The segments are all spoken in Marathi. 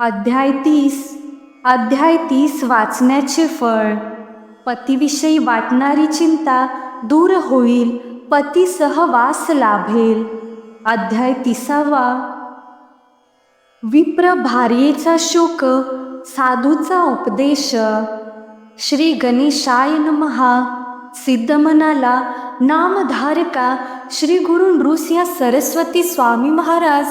अध्याय तीस. अध्याय तीस वाचण्याचे फळ. पतीविषयी वाटणारी चिंता दूर होईल पतीसह वास लाभेल. अध्याय तिसावा. विप्र भार्येचा शोक साधूचा उपदेश. श्री गणेशाय नमहा सिद्धमनाला नामधारका श्री गुरु नृस या सरस्वती स्वामी महाराज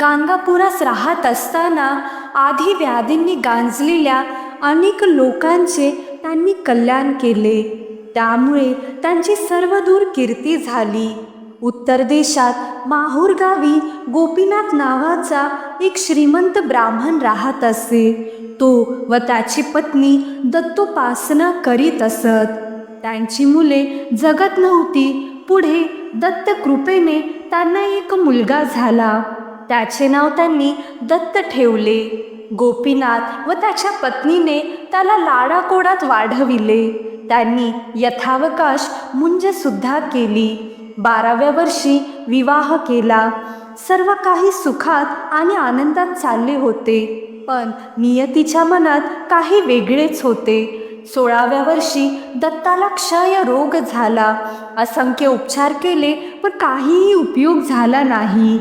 गाणगापुरास राहत असताना आधी व्याधींनी गांजलेल्या अनेक लोकांचे त्यांनी कल्याण केले. त्यामुळे त्यांची सर्वदूर कीर्ती झाली. उत्तर देशात माहूर गावी गोपीनाथ नावाचा एक श्रीमंत ब्राह्मण राहत असे. तो व त्याची पत्नी दत्तोपासना करीत असत. त्यांची मुले जगत नव्हती. पुढे दत्त कृपेने त्यांना एक मुलगा झाला. त्याचे नाव त्यांनी दत्त ठेवले. गोपीनाथ व त्याच्या पत्नीने त्याला लाडाकोडात वाढविले. त्यांनी यथावकाश मुंजसुद्धा केली. बाराव्या वर्षी विवाह केला. सर्व काही सुखात आणि आनंदात चालले होते. पण नियतीच्या मनात काही वेगळेच होते. सोळाव्या वर्षी दत्ताला क्षय रोग झाला. असंख्य उपचार केले पण काहीही उपयोग झाला नाही.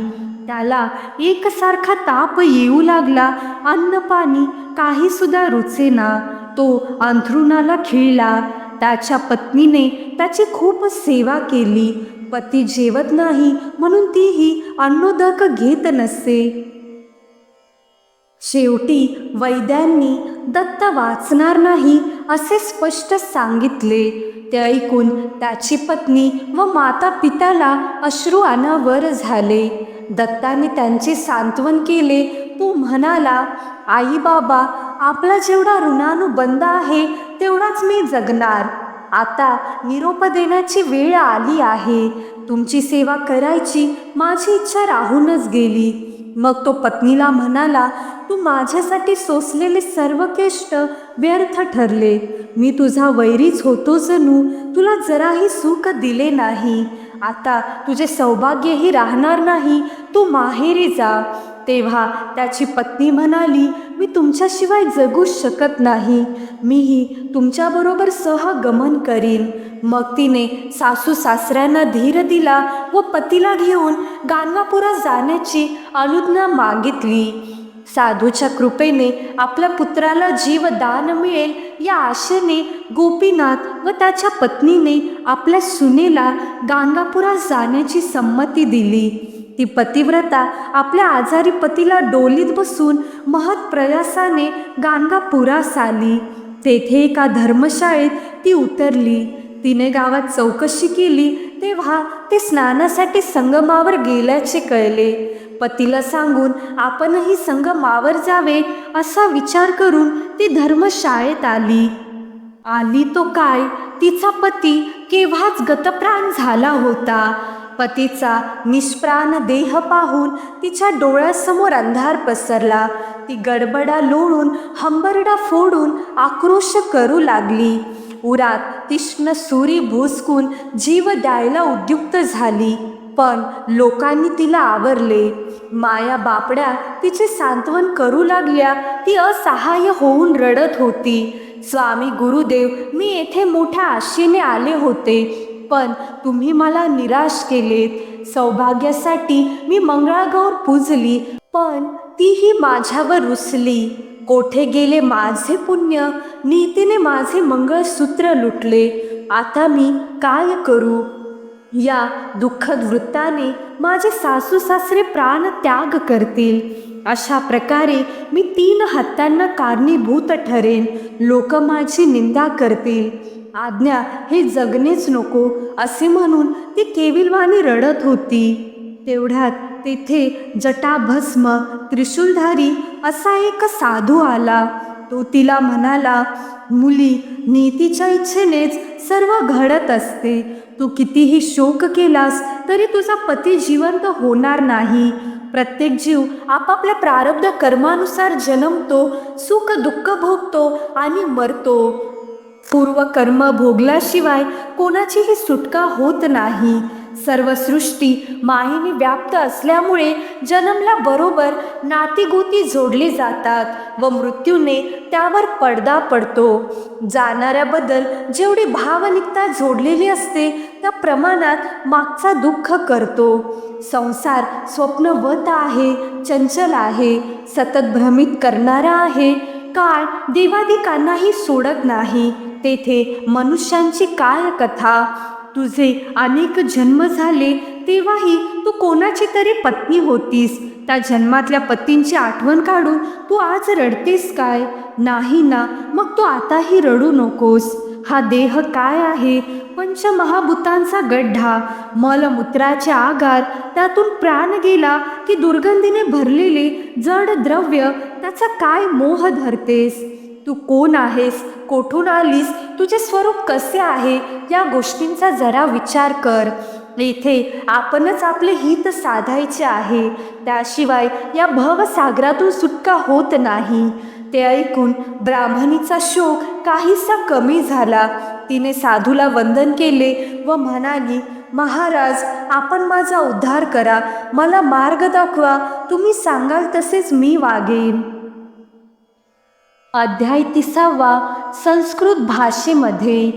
त्याला एकसारखा ताप येऊ लागला. अन्न पाणी काही सुद्धा रुचेना. तो अंथरुणाला खिळला. त्याच्या पत्नीने त्याची खूप सेवा केली. पती जेवत नाही म्हणून तीही अन्नोदक घेत नसे. शेवटी वैद्यांनी दत्त वाचणार नाही असे स्पष्ट सांगितले. ते ऐकून त्याची पत्नी व माता पित्याला अश्रू अनावर झाले. दत्ताने त्यांचे सांत्वन केले. तो म्हणाला आई बाबा आपला जेवढा ऋणानुबंध आहे तेवढाच मी जगणार. आता निरोप देण्याची वेळ आली आहे. तुमची सेवा करायची माझी इच्छा राहूनच गेली. मग तो पत्नीला म्हणाला तू माझ्यासाठी सोसलेले सर्व केष्ट व्यर्थ ठरले. मी तुझा वैरीच होतो जणू. तुला जराही सुख दिले नाही. आता तुझे सौभाग्यही राहणार नाही तू माहेरी जा. तेव्हा त्याची पत्नी म्हणाली मी तुमच्याशिवाय जगू शकत नाही. मीही तुमच्याबरोबर सहगमन करीन. मग तिने सासू सासऱ्यांना धीर दिला व पतीला घेऊन गाणगापुरात जाण्याची अनुज्ञा मागितली. साधूच्या कृपेने आपल्या पुत्राला जीवदान मिळेल या आशेने गोपीनाथ व त्याच्या पत्नीने आपल्या सुनेला गाणगापुरात जाण्याची संमती दिली. ती पतिव्रता आपल्या आजारी पतीला डोलीत बसून महत् प्रयासाने गाणगापुरास आली. तेथे एका धर्मशाळेत ती उतरली. तिने गावात चौकशी केली तेव्हा ते स्नानासाठी संगमावर गेल्याचे कळले. पतीला सांगून आपणही संगमावर जावे असा विचार करून ती धर्मशाळेत आली. आली तो काय? तिचा पती केव्हाच गतप्राण झाला होता. पतीचा निष्प्राण देह पाहून तिच्या डोळ्यासमोर अंधार पसरला. ती गडबडा लोळून हंबरडा फोडून आक्रोश करू लागली. उरात तीक्ष्ण सुरी भुसकून जीव द्यायला उद्युक्त झाली. पण लोकांनी तिला आवरले. माया बापड्या तिचे सांत्वन करू लागल्या. ती असहाय्य होऊन रडत होती. स्वामी गुरुदेव मी येथे मोठ्या आशेने आले होते. पण तुम्ही मला निराश केलेत. सौभाग्यासाठी मी मंगळागौर पूजली. पण तीही माझ्यावर रुसली. कोठे गेले माझे पुण्य? नीतीने माझे मंगळसूत्र लुटले. आता मी काय करू? या दुःखद वृत्ताने माझे सासू सासरे प्राण त्याग करतील. अशा प्रकारे मी तीन हत्यांना कारणीभूत ठरेन. लोक माझी निंदा करतील. आज्ञा हे जगणेच नको असे म्हणून ती केविलवाणी रडत होती. तेवढ्यात तेथे जटाभस्म त्रिशूलधारी असा एक साधू आला. तो तिला म्हणाला मुली नीतीच्या इच्छेनेच सर्व घडत असते. तू कितीही शोक केलास तरी तुझा पती जिवंत होणार नाही. प्रत्येक जीव आपापल्या प्रारब्ध कर्मानुसार जन्मतो सुख दुःख भोगतो आणि मरतो. पूर्व कर्म भोगल्याशिवाय कोणाचीही सुटका होत नाही. सर्व सृष्टी मायेने व्याप्त असल्यामुळे जन्मला बरोबर नातीगोती जोडली जातात व मृत्यूने त्यावर पडदा पडतो. जाणाऱ्याबद्दल जेवढी भावनिकता जोडलेली असते त्या प्रमाणात मागचा दुःख करतो. संसार स्वप्नवत आहे चंचल आहे सतत भ्रमित करणारा आहे. काळ देवादिकांनाही सोडत नाही. तेथे मनुष्यांची काय कथा तुझे अनेक जन्म झाले तेव्हाही तू कोणाची तरी पत्नी होतीस. त्या जन्मातल्या पतींची आठवण काढून तू आज रडतेस काय? नाही ना मग तू आताही रडू नकोस. हा देह काय आहे? पंचमहाभूतांचा गड्ढा. मलमूत्राचे आगार त्यातून प्राण गेला की दुर्गंधीने भरलेले जड द्रव्य त्याचा काय मोह धरतेस? तू कोण आहेस? कोठून आलीस? तुझे स्वरूप कसे आहे? या गोष्टींचा जरा विचार कर. येथे आपणच आपले हित साधायचे आहे. त्याशिवाय या भवसागरातून सुटका होत नाही. ते ऐकून ब्राह्मणीचा शोक काहीसा कमी झाला. तिने साधूला वंदन केले व म्हणाली महाराज आपण माझा उद्धार करा. मला मार्ग दाखवा. तुम्ही सांगाल तसेच मी वागेन. अध्याय तिसावा संस्कृत भाषेमध्ये.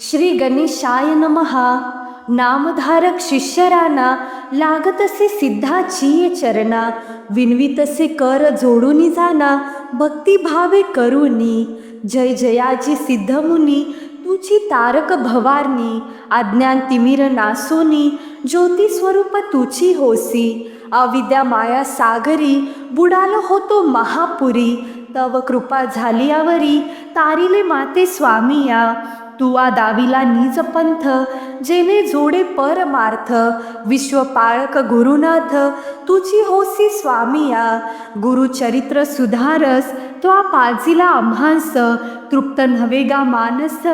श्री गणेशाय नमहा नामधारक शिष्यराना लागतसे सिद्धाची चरणा. विनवितसे कर जोडूनी जाना भक्तिभावे करुनी. जय जयाची सिद्धमुनी तुझी तारक भवारनी अज्ञान तिमिर नासोनी ज्योती स्वरूप तुझी होसी. अविद्या माया सागरी बुडालो होतो महापुरी. तव कृपा झाली आवरी. तारिले माते स्वामिया तुवा आ दाविला निज पंथ जेने जोडे परमार्थ. विश्वपाळक गुरुनाथ तुझी होसी स्वामिया. गुरुचरित्र सुधारस त्वा पाजिला आम्हांस. तृप्त नवेगा मानस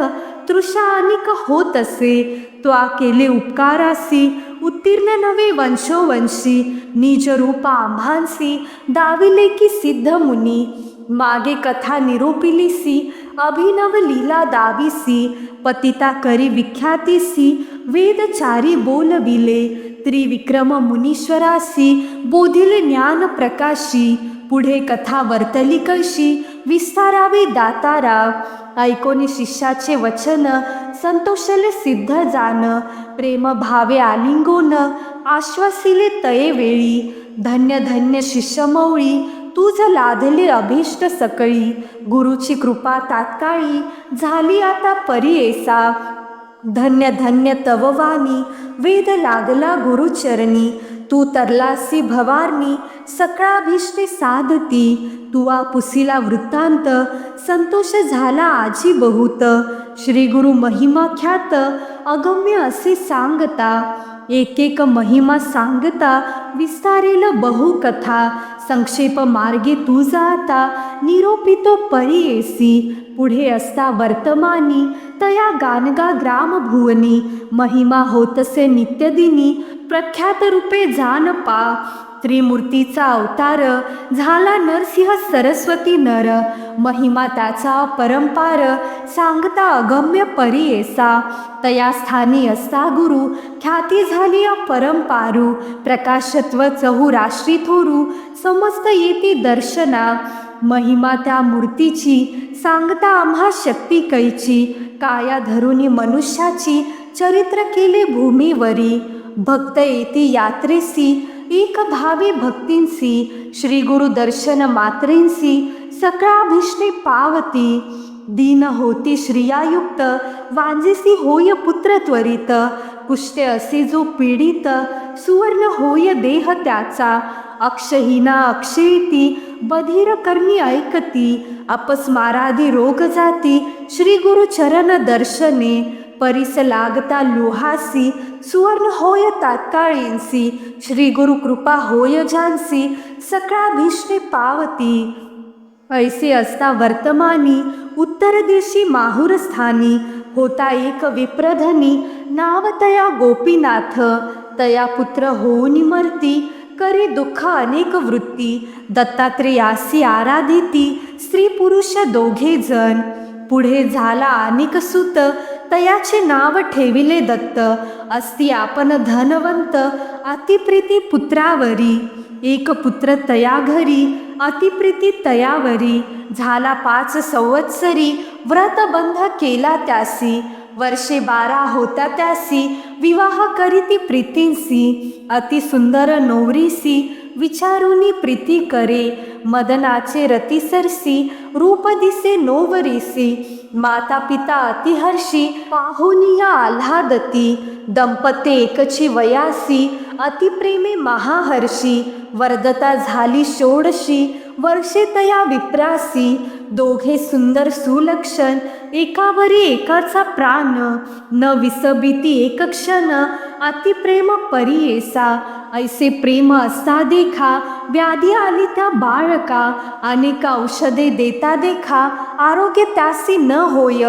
तृषा अनिक होत असे त्वा केले उपकारासी उत्तीर्ण नवे वंशोवंशी. निज रूप आम्हांसी दाविले की सिद्ध मुनी. मागे कथा निरोपिलीसी अभिनव लीला दाविसी पतिता करी विख्यातीसी वेदचारी बोलविले त्रिविक्रम मुनीश्वरासी बोधिले ज्ञान प्रकाशी पुढे कथा वर्तली कशी विस्तारावे दातारा ऐकोनी शिष्याचे वचन संतोषले सिद्ध जान प्रेम भावे आलिंगोन आश्वासिले तये वेळी धन्य धन्य शिष्यमौळी तुझ लादले अभिष्ट सकळी गुरुची कृपा तात्काळी झाली आता परियेसा धन्य धन्य तववानी वेद लागला गुरुचरणी तू तरलासी भवारणी सकळाभीष्टे साधती तुवा पुसीला वृत्तांत संतोष झाला आजी बहुत. श्री गुरु महिमा ख्यात अगम्य असे सांगता एक एक महिमा सांगता विस्तारेल बहुकथा संक्षेप मार्गे तुझा आता निरोपितो परियेसी पुढे असता वर्तमानी तया गानगा ग्रामभुवनी महिमा होतसे नित्यदिनी प्रख्यात रूपे जान पा त्रिमूर्तीचा अवतार झाला नरसिंह सरस्वती नर. महिमा त्याचा परंपार सांगता अगम्य परियेसा. तया स्थानी असता गुरु ख्याती झाली परंपारू प्रकाशत्व चहुराश्री थोरू समस्त येती दर्शना. महिमा त्या मूर्तीची सांगता आम्हा शक्ती कैची. काया धरुनी मनुष्याची चरित्र केले भूमीवरी. भक्त येती यात्रेसी एक भावी भक्तींसी श्री गुरु दर्शन मात्रेंसी सकळाभिष्णे पावती दीन होती श्रियायुक्त वांजेसी होय पुत्र त्वरित कुष्टे असे जो पीडित सुवर्ण होय देह त्याचा अक्षहीना अक्षयती बधीर कर्मी ऐकती अपस्मारादी रोग जाती श्री गुरु चरण दर्शने परिस लागता लोहासी सुवर्ण होय तात्काळींसी श्री गुरु कृपा होय जानसी सकळाभिष्टे पावती. ऐसे असता वर्तमानी. उत्तर दिशी माहुर स्थानी. होता एक विप्रधनी. नावतया गोपीनाथ. तया पुत्र होऊनी मरती. करी दुःख अनेक वृत्ती. दत्तात्रेयासी आराधिती. स्त्री पुरुष दोघे जण. पुढे झाला अनेक सुत. तयाचे नाव ठेविले दत्त. असती आपण धनवंत अतिप्रीती पुत्रावरी. एक पुत्र तया घरी अतिप्रीती तयावरी. झाला पाच संवत्सरी व्रतबंध केला त्यासी. वर्षे बारा होता त्यासी विवाह करीती प्रीतींसी. अति सुंदर नोवरीसी विचारुनी प्रीती करे. मदनाचे रतिसरसी रूप दिसे नोवरीसी. माता पिता अतिहर्षी पाहुनिया आल्हादती दंपते एकची वयासी अतिप्रेमे महाहर्षी वर्धता झाली षोडशी वर्षे तया विप्रासी दोघे सुंदर सुलक्षण एकावरी एकाचा प्राण न विसबिती एक क्षण अतिप्रेम परियेसा ऐसे प्रेम असता देखा व्याधी आली त्या बाळका अनेक औषधे देता देखा आरोग्य त्यासी न होय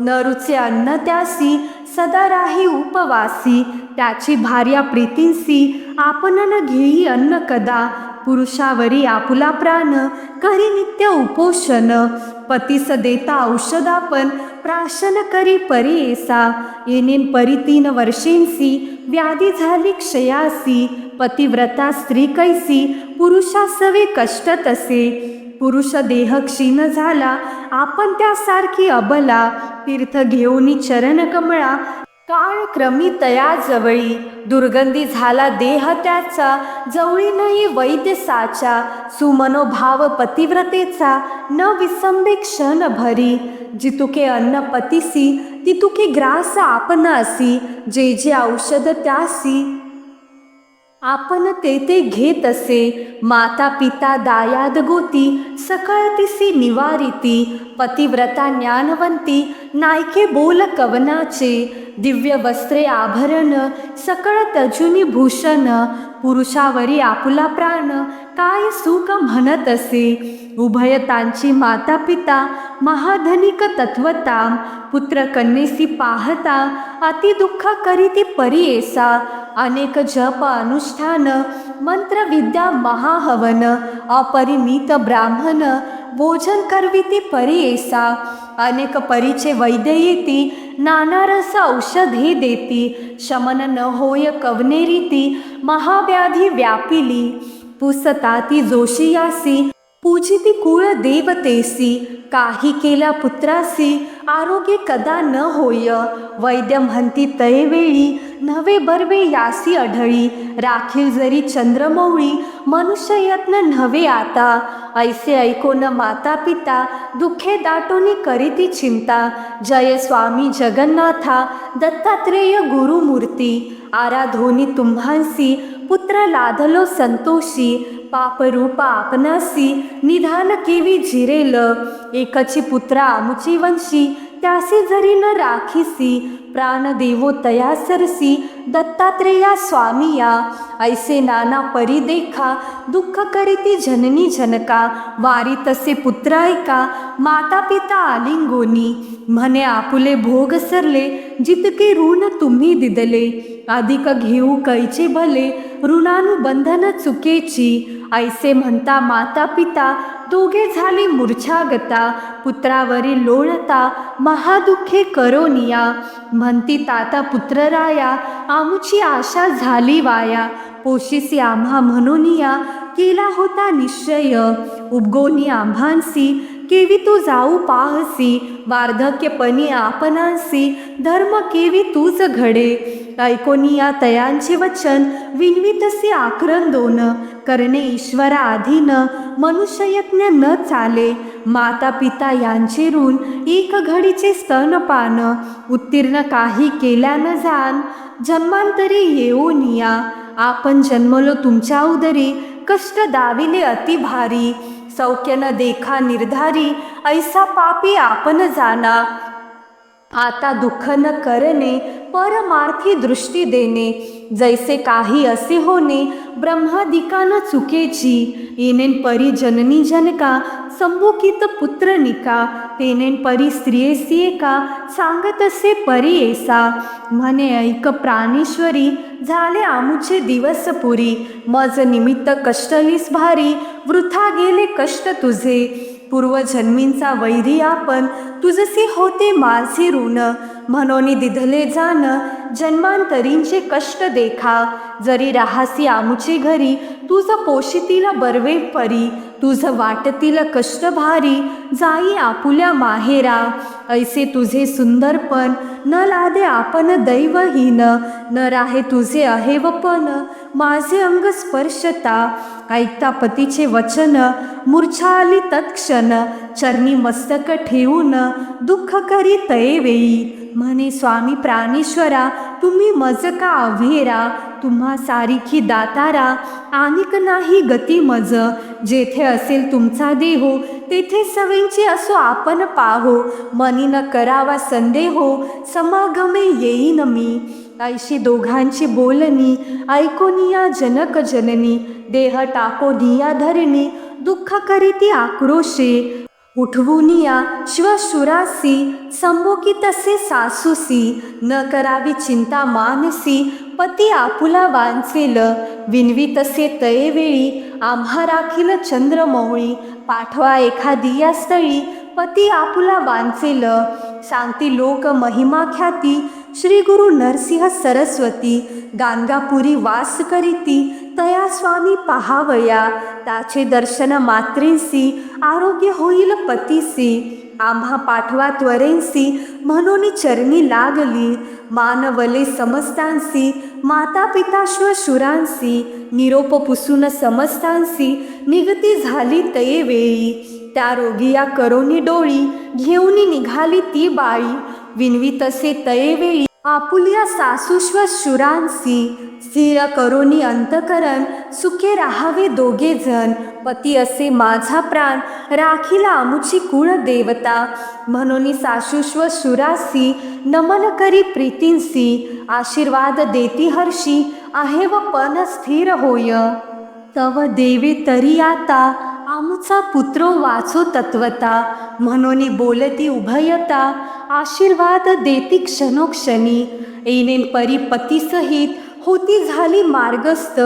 न रुचे अन्न त्यासी सदा राही उपवासी त्याची भार्या प्रीतींसी आपणन घेई अन्न कदा. पुरुषावरी आपुला प्राण करी नित्य उपोषण. पतीस देता औषधापन प्राशन करी परेसा. येनेन परी तीन वर्षींसी व्याधी झाली क्षयासी. पतिव्रता स्त्री कैसी पुरुषासवे कष्ट तसे. पुरुष देह क्षीण झाला. आपण त्यासारखी अबला तीर्थ घेऊनी चरण कमळा. काळ क्रमी तया जवळी दुर्गंधी झाला देह त्याचा. जवळी नाही वैद्य साचा सुमनोभाव पतिव्रतेचा. न विसंबे क्षण भरी जितुके अन्न पतीसी तितुके ग्रास आपणासी जे जे औषध त्यासी. आपण ते ते घेत असे माता पिता दायाद गोती. सकळतिसी निवारिती पतिव्रता ज्ञानवंती नायके बोल कवनाचे दिव्य वस्त्रे आभरण सकळ तजुनी भूषण पुरुषावरी आपुला प्राण काय सुख म्हणत असे उभयतांची माता पिता महाधनिक तत्वता पुत्र कन्येसी पाहता अति दुःख करीती परियेसा अनेक जप अनुष्ठान मंत्र विद्या महाहवन अपरिमित ब्राह्मण भोजन करविती परियेसा अनेक परीचे वैद्य येती नाना रस औषधे देती शमन न होय कवने रीती महाव्याधी व्यापिली पुसताती जोशियासी पूजिती कुळ देवतेसी काही केला पुत्रासी आरोग्य कदा न होय वैद्य म्हणती तयवेळी नवे बर्वे यासी अढळी राखील जरी चंद्रमौळी मनुष्य यत्न नव्हे आता ऐसे ऐकोन माता पिता दुःखे दाटोनी करीती चिंता जय स्वामी जगन्नाथा दत्तात्रेय गुरुमूर्ती आराधोनी तुम्हांसी पुत्र लाधलो संतोषी पापरूपा आपणासी निधान केवी जिरेल. एकची पुत्रा मुची वंशी त्यासी जरी न राखीसी प्राणदेवो तया सरसी दत्तात्रेया स्वामीया ऐसे नाना परी देखा दुःख करीती जननी जनका वारी तसे पुत्र ऐका माता पिता आलिंगोनी म्हणे आपुले भोग सरले जितके ऋण तुम्ही दिदले अधिक घेऊ कैचे भले ऋणानुबंधन चुकेची ऐसे म्हणता माता पिता दोघे झाली मूर्छागता. पुत्रावरी लोळता महादुःखे करोनिया. म्हणती ताता पुत्रराया आमुची आशा झाली वाया. पोशिसी आम्हा म्हणूनिया केला होता निश्चय. उपगोनी आम्हांसी केवी तू जाऊ पाहसी. वार्धक्यपणी आपणांसी धर्म केवी तूच घडे. ऐकोनिया तयांचे वचन विनवितसे आकरण दोन. करणे ईश्वरा आधीन मनुष्ययज्ञ न चाले. माता पिता यांचे ऋण एक घडीचे स्तनपान उत्तीर्ण काही केल्या न जाण जन्मांतरी येऊनिया आपण जन्मलो तुमच्या उदरी कष्ट दाविले अति भारी. सौख्य न देखा निर्धारी ऐसा पापी आपण जाना. आता दुःख न करणे परमार्थी दृष्टी देणे. जैसे काही असे होणे ब्रह्मादिकान चुकेची. येनेन परी जननी जनका संभुकित पुत्र निका. तेनेन परी स्त्रियेसी एका सांगत असे परी येसा. म्हणे ऐक प्राणेश्वरी झाले आमुचे दिवस पुरी. मज निमित्त कष्टलीस भारी वृथा गेले कष्ट तुझे. पूर्वजन्मींचा वैरी आपण तुझसी होते माझे ऋण. म्हणून दिधले जाण जन्मांतरींचे कष्ट देखा. जरी राहासी आमुचे घरी तुझ पोशितील बर्वे परी. तुझ वाटतील कष्ट भारी जाई आपुल्या माहेरा. ऐसे तुझे सुंदरपण न लादे आपण दैवहीन. न राहे तुझे अहेवपण माझे अंग स्पर्शता. ऐकता पतीचे वचन मूर्छा आली तत्क्षण. चरणी मस्तक ठेवून दुःख करी तयेवेळी म्हणे स्वामी प्राणेश्वरा तुम्ही मज का अव्हेरा तुम्हा सारिखी दातारा आणिक नाही गती मज. जेथे असेल तुमचा देहो तेथे सवेंची असो आपण पाहो. मनी न करावा संदेहो समागमे येईन मी. ऐशी दोघांची बोलणी ऐकोनिया जनक जननी. देह टाको निया धरणी दुःख करीती आक्रोशे. उठवूनिया शिवशुरासी संभोकी तसे सासूसी न करावी चिंता मानसी पती आपुला वांचेल. विनवी तसे तयेवेळी आम्हा राखील चंद्रमौळी पाठवा एखादी या स्थळी पती आपुला वांचेल. सांगती लोक महिमा ख्याती श्री गुरु नरसिंह सरस्वती गाणगापुरी वास करीती तया स्वामी पहावया त्याचे दर्शन मात्रेंसी आरोग्य होईल पतीसी. आम्हा पाठवा त्वरेंसी म्हणून चरणी लागली. मानवले समस्तांसी माता पिता श्वशुरांसी निरोप पुसून समस्तांसी निगती झाली तये वेळी. त्या रोगिया करोनी डोळी घेऊन निघाली ती बाळी विनवी तसे तये वेळी आपुल्या सासूश्व शुरांसी स्थिर करोनी अंतकरण सुखे राहावे दोघे जण. पती असे माझा प्राण राखीला आमुची कुळ देवता. म्हणून सासूश्व शुरासी नमन करी प्रीतींसी. आशीर्वाद देती हर्षी आहे व पण स्थिर होय. तव देवे तरी आता आमचा पुत्र वाचो तत्वता म्हणून बोलती उभयता आशीर्वाद देती क्षणोक्षणी. ऐनेन परिपतीसहित होती झाली मार्गस्थ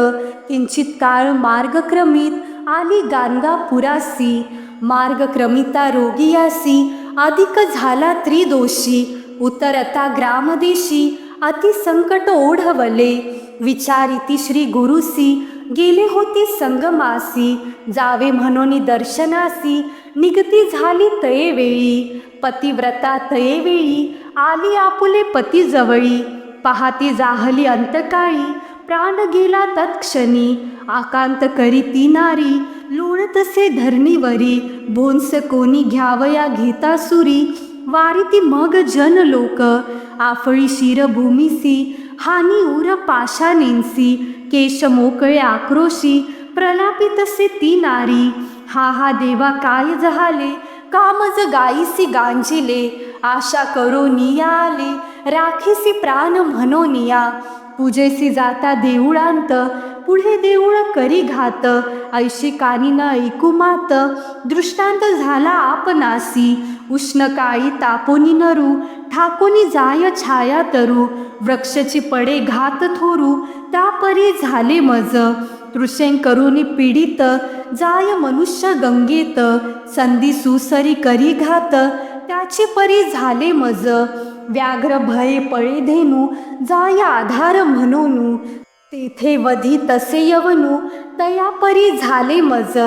किंचित काळ मार्गक्रमित आली गाणगापुरासी मार्गक्रमिता रोगियासी अधिक झाला त्रिदोषी. उतरता ग्रामदेशी अतिसंकट ओढवले. विचारिती श्री गुरुसी गेले होते संगमासी जावे म्हणून दर्शनासी निगती झाली तयेवेळी पतिव्रता तयेवेळी आली आपुले पती जवळी पहाती जाहली अंतकाळी प्राण गेला तत्क्षणी आकांत करी ती नारी लोणतसे धरणीवरी बोंस कोणी घ्यावया घेता सुरी वारिती मग जन लोक आफळी शिरभूमीसी हानी उर पाशानेंसी केश मोकळे आक्रोशी प्रलापितसे ती नारी. हा हा देवा काय जहाले कामज गाईसी गांजिले आशा करो निया आले राखीसी प्राण म्हणोनिया पूजेसी जाता देऊळांत पुढे देऊळ करी घात ऐशी कानी ऐकू मात. दृष्टांत झाला आपणासी उष्ण काळी तापोनी नरू ठाकोनी जाय छाया तरू. वृक्षची पडे घात थोरू त्यापरी झाले मज. तृषें करुनी पीडित जाय मनुष्य गंगेत. संधी सुसरी करी घात त्याची परी झाले मज. व्याघ्र भये पळे धेनू जाय आधार म्हणून. तेथे वधी तसे यवनू तया परी झाले मज.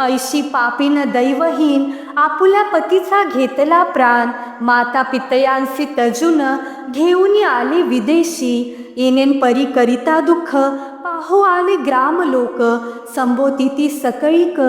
ऐशी पापीन दैवहीन आपुल्या पतीचा घेतला प्राण. माता पितयांसी तजून घेऊन आले विदेशी. येनेन परी करिता दुःख पाहो आले ग्राम लोक. संबोतिती सकळीक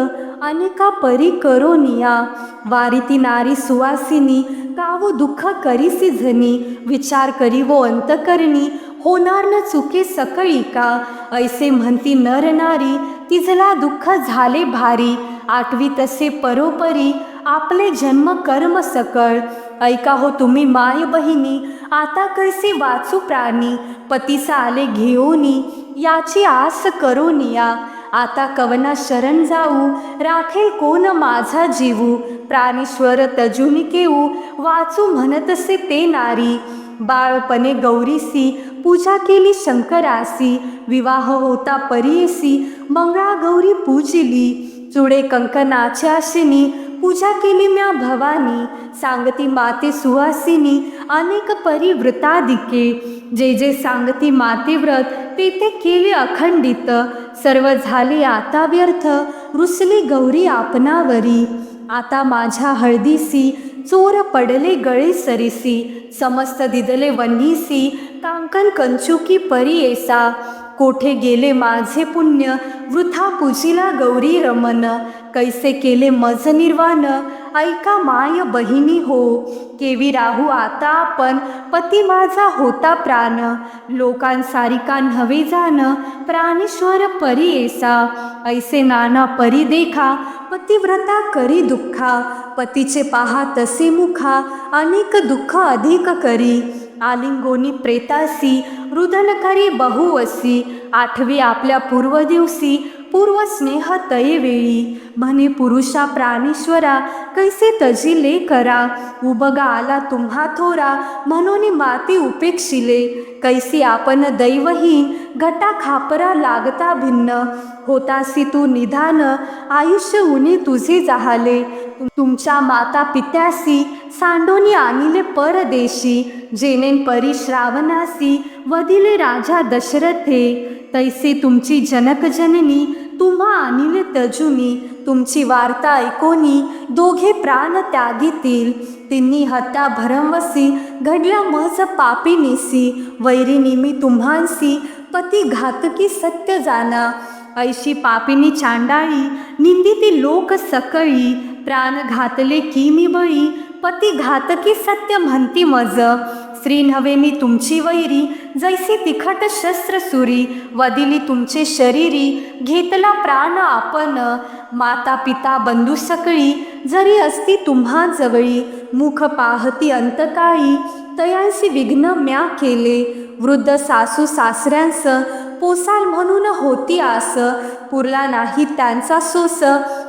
अनेका परी करोनिया. वारिती नारी सुवासिनी कावो दुःख करीसी झनी विचार करी वो अंतकरणी. होणार न चुके सकळी का? ऐसे म्हणती नर नारी तिजला दुःख झाले भारी. आठवी तसे परोपरी आपले जन्म कर्म सकळ. ऐका हो तुम्ही माय बहिणी आता कैसे वाचू प्राणी? पतीसा आले घेऊनी याची आस करोनिया. आता कवना शरण जाऊ राखेल कोण माझा जीवू? प्राणेश्वर तजुनी केऊ वाचू म्हणतसे ते नारी. बाळपणे गौरीसी पूजा केली शंकरासी विवाह होता परियसी मंगळा गौरी पूजिली चुडे कंकणाच्या आशिनी पूजा केली म्या भवानी सांगती माते सुवासिनी अनेक परिवृतादिके जे जे सांगती मातेव्रत ते ते केले अखंडित. सर्व झाले आता व्यर्थ रुसली गौरी आपणावरी. आता माझ्या हळदीसी चोर पडले गळे सरीसी समस्त दिदले वन्नीसी कांकन कंचुकी परी येसा कोठे गेले माझे पुण्य? वृथा पूजिला गौरी रमन. कैसे केले मज निर्वाण? ऐका माय बहिणी हो. केवी राहू आता आपण? पती माझा होता प्राण. लोकांसारिका नव्हे जाण. प्राणेश्वर परी येसा ऐसे नाना परी देखा. पतिव्रता करी दुःखा. पतीचे पहा तसे मुखा. अनेक दुःख अधिक करी. आलिंगोनी प्रेतासी रुदनकरी बहुवसी आठवी आपल्या पूर्वदिवसी पूर्व स्नेह तयेवेळी. म्हणे पुरुषा प्राणेश्वरा कैसे तजिले करा? उबगा आला तुम्हा थोरा म्हणून माती उपेक्षिले. कैसी आपण दैवहीन गटा खापरा लागता भिन्न? होतासी तू निधान आयुष्य उणे तुझे जाहले. तुमच्या माता पित्यासी सांडोनी आणिले परदेशी जेनेन परिश्रावणासी वदिले राजा दशरथे. तैसे तुमची जनक जननी तुम्हा आणिले तजुनी तुमची वार्ता ऐकोनी दोघे प्राण त्यागीतील. तिन्ही हत्या भरमवसी घडल्या मज पापिनीसी वैरिणी मी तुम्हांसी पती घातकी सत्य जाना. ऐशी पापिनी चांडाळी निंदिती लोक सकळी प्राण घातले की मी बळी पती घातकी सत्य म्हणती मज. श्री नव्हे मी तुमची वैरी जैसी तिखट शस्त्र सुरी वदिली तुमचे शरीरी घेतला प्राण आपण माता पिता बंधू सकळी जरी असती तुम्हा जवळी मुख पाहती अंतकाळी तयांशी विघ्न म्या केले वृद्ध सासू सासऱ्यांस पोसाल म्हणून होती आस पुरला नाही त्यांचा सोस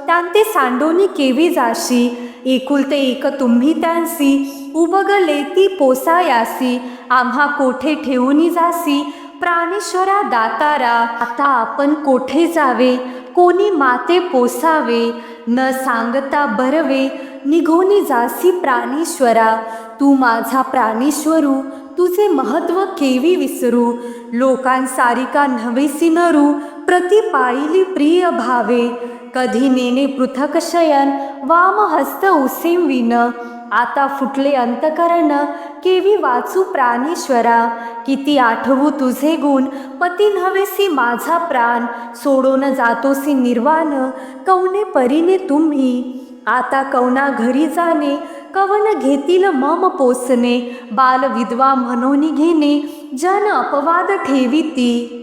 त्यांते सांडोनी केवी जाशी एकुलते एक तुम्ही त्यांसी उबगले ती पोसायासी आम्हा कोठे ठेवूनी जासी? प्राणेश्वरा दातारा आता आपण कोठे जावे? कोणी माते पोसावे? न सांगता बरवे निघोनी जासी प्राणेश्वरा. तू माझा प्राणेश्वरू तुझे महत्त्व केवी विसरू? लोकांसारिका नवेसी नरू प्रति पाळिली प्रिय भावे. कधी नेने पृथक शयन वाम हस्त उसेम विन आता फुटले अंतकरण केवी वाचू प्राणेश्वरा. किती आठवू तुझे गुण पती नव्हेसी माझा प्राण. सोडून जातोसी निर्वाण कवने परीने तुम्ही? आता कवना घरी जाणे कवन घेतील मम पोसणे. बाल विधवा म्हणून घेणे जन अपवाद ठेविती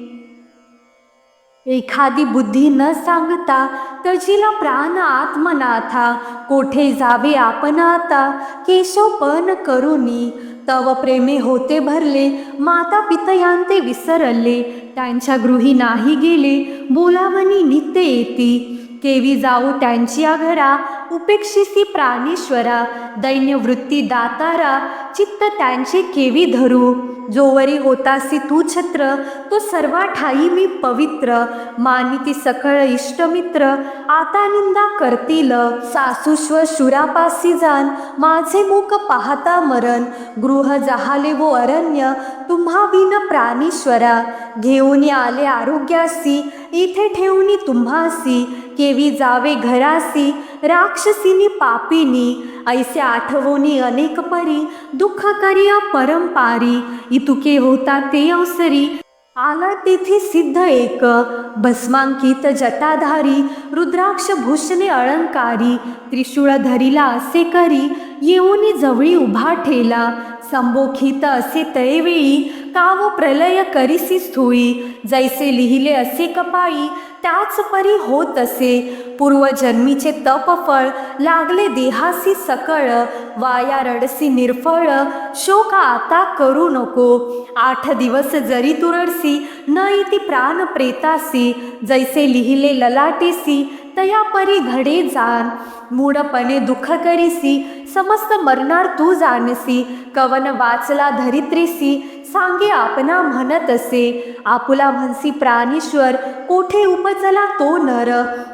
एखादी बुद्धी न सांगता तजिला प्राण आत्मनाथा. कोठे जावे आपण आता? केशवपन करुनी तव प्रेमे होते भरले माता पितयांते विसरले. त्यांच्या गृही नाही गेले बोलावणी नित्य येती. केवी जाऊ त्यांच्या घरा उपेक्षिसी प्राणेश्वरा दैन्यवृत्ती दातारा चित्त त्यांचे केवी धरू. जोवरी होतासी तू छत्र तो सर्वा ठाई मी पवित्र. मानिती सकळ इष्टमित्र आता निंदा करतील. सासूश्व शुरापासी जाण माझे मुख पाहता मरण. गृह जहाले वो अरण्य तुम्हा विन प्राणेश्वरा घेऊन आले आरोग्यासी इथे ठेवणी तुम्हासी. केवी जावे घरासी राक्षसीनी पापिनी ऐसे आठवणी अनेक परी दुःख करिया परंपारी इतुके होता ते अवसरी. आला तेथे सिद्ध एक भस्मांकित जटाधारी रुद्राक्ष भूषणे अलंकारी त्रिशूळ धरिला असे करी येऊन जवळी उभा ठेला संबोखित असे तयवेळी काव प्रलय करिसी स्थोळी जैसे लिहिले असे कपाळी त्याच परी होत असे. पूर्वजन्मीचे तपफळ लागले देहासी सकळ. वाया रडसी निर्फळ. शोक आता करू नको. आठ दिवस जरी तुरडसी न इति प्राण प्रेतासी. जैसे लिहिले ललाटेसी तया परी घडे जाण मूडपणे दुःख करीसी समस्त मरणार तू जाणसी. कवन वाचला धरित्रीसी सांगे आपणा म्हणत असे. आपुला म्हणसी प्राणेश्वर कोठे उपजला तो नर?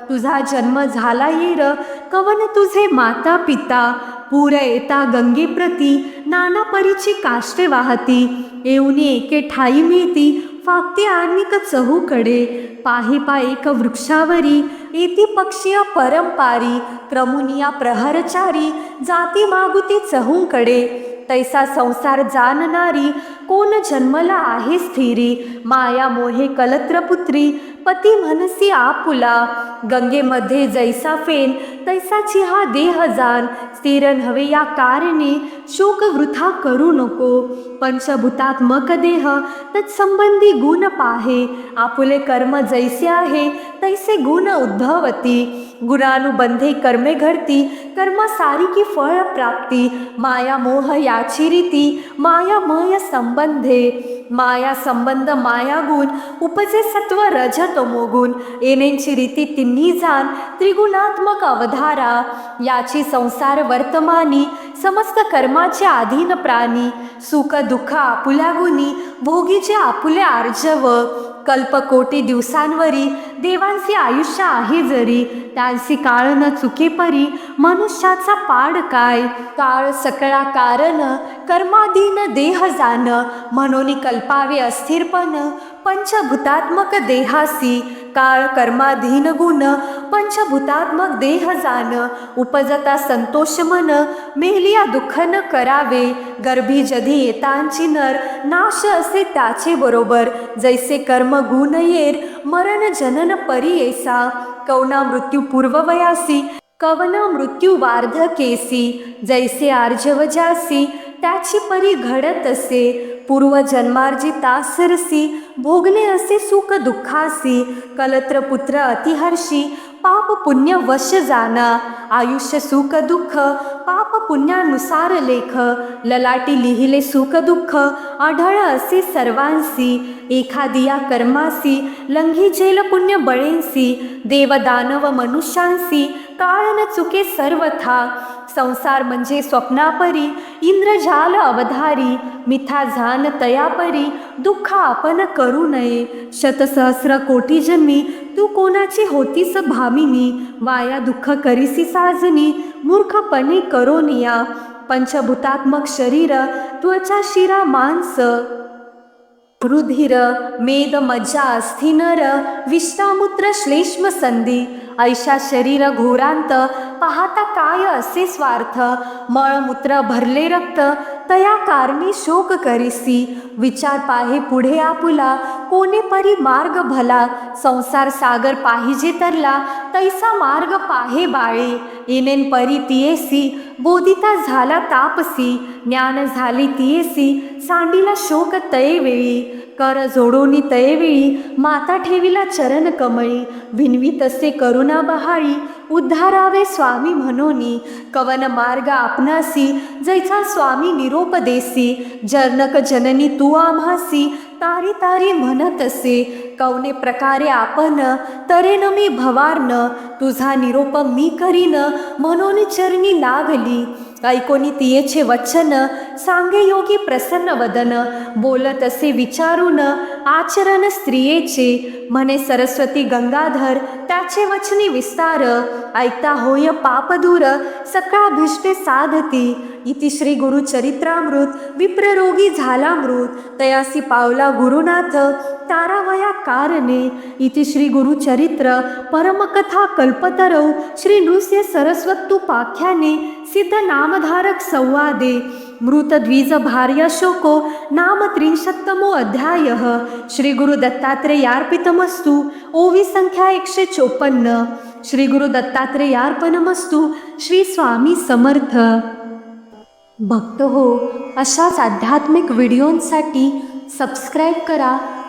तुझा जन्म झाला येर कवन तुझे माता पिता पूर येता गंगेप्रती नाना परीची काष्टे वाहती. येऊनी एके ठाई मिळती फाकती आणिक चहूकडे पाही पा एक वृक्षावरी येती पक्षीय परंपारी क्रमुनिया प्रहरचारी जाती मागुती चहूकडे तैसा संसार जाणणारी कोण जन्मला आहे स्थिरी माया मोहे कलत्रपुत्री पती म्हणसी आपुला. गंगेमध्ये जैसा फेन तैसाची हा देह जान. स्थिरन हवे या कारणे शोक वृथा करू नको. पंचभूतात्मक देह तत्संबंधी गुण पाहे. आपुले कर्म जैसे आहे तैसे गुण उद्भवती. गुणानुबंधे कर्मे घडती कर्म सारी की फळ प्राप्ती. माया मोह याची रीती मायामय संबंधे. माया संबंध माया गुण उपजे सत्व रजत तमोगुण येणेंची रीती तिन्ही जाण त्रिगुणात्मक अवधारा. याची संसार वर्तमानी समस्त कर्माचे अधीन प्राणी सुख दुःख आपुल्या गुणी भोगीचे आपुले आर्जव. कल्पकोटी दिवसांवरी देवांचे आयुष्य आहे जरी त्यांची काळ न चुके परी मनुष्याचा पाड काय? काळ सकळा कारण कर्माधीन देह जाण म्हणून कल्पावे अस्थिरपण पंचभूतात्मक देहासी काळ कर्माधीन गुण पंचभूतात्मक देह जाण उपजता संतोष मन मेलिया दुःख न करावे गर्भी जधी येतांची नर नाश असे त्याचे बरोबर जैसे कर्म गुण येर मरण जनन परी येसा कवना मृत्यू पूर्ववयासी कवन मृत्यू वार्धकेसी जैसे आर्जव जासी त्याची परी घडत असे पूर्वजन्मार्जिता सरसी भोगले असे सुख दुःखासी कलत्र पुत्र अतिहर्षी पाप पुण्य वश जाना आयुष्य सुख दुःख पाप पुण्यानुसार लेख ललाटी लिहिले सुख दुःख आढळ असे सर्वांसी एखादिया कर्मासी लंघी झेल पुण्य बळेंसी देवदानव मनुष्यांसी काळ न चुके सर्वथा. संसार म्हणजे स्वप्नापरी इंद्रजाल अवधारी मिथा झान तयापरी दुःख आपण करू नये. शतसहस्र कोटी जन्मी तू कोणाची होतीस भामिनी? वाया दुःख करीसी साजनी मूर्खपणे करोनिया पंचभूतात्मक शरीर त्वचा शिरा मांस रुधिर मेद मज्जा अस्थिनर विश्रामूत्र श्लेष्म संधी ऐशा शरीर घोरांत पाहता काय असे स्वार्थ? मळमूत्र भरले रक्त तया कारणी शोक करीसी. विचार पाहे पुढे आपुला. कोणे परी मार्ग भला. संसार सागर पाहिजे तरला. तैसा मार्ग पाहे बाळे. येनेन परी तियेसी. बोधिता झाला तापसी. ज्ञान झाली तियेसी. सांडीला शोक तये वेळी. कर जोडोनी तयेवेळी माता ठेविला चरण कमळी. विनवी तसे करुणा बहाळी उद्धारावे स्वामी म्हणोनी. कवन मार्ग आपणासी जैसा स्वामी निरोप देसी जर्नक जननी तू आम्हासी तारी तारी म्हणत असे कवने प्रकारे आपण तरेन मी भवारन तुझा निरोप मी करीन म्हणून चरणी लागली. ऐकोनी तियेचे वचन सांगे योगी प्रसन्न वदन बोलत असे विचारून आचरण स्त्रियेचे म्हणे सरस्वती गंगाधर त्याचे वचनी विस्तार ऐकता होय पापदूर सकाळभिष्टे साधती. इति श्री गुरुचरित्रामृत विप्ररोगी झाला मृत तयासी पावला गुरुनाथ तारावया कारणे. इति श्री गुरुचरित्र परमकथा कल्पतरौ श्री नृस्य सरस्वत्तुपाख्याने सिद्ध नामधारक संवादे. मृतद्विज भार्य शोको नाम त्रिंशत्तमो अध्याय. श्री गुरु दत्तात्रेयार्पितमस्तु ओवी संख्या एकशे चोपन्न. श्री गुरु दत्तात्रेयार्पणमस्तु श्री स्वामी समर्थ. भक्त हो अशाच आध्यात्मिक व्हिडिओंसाठी सबस्क्राईब करा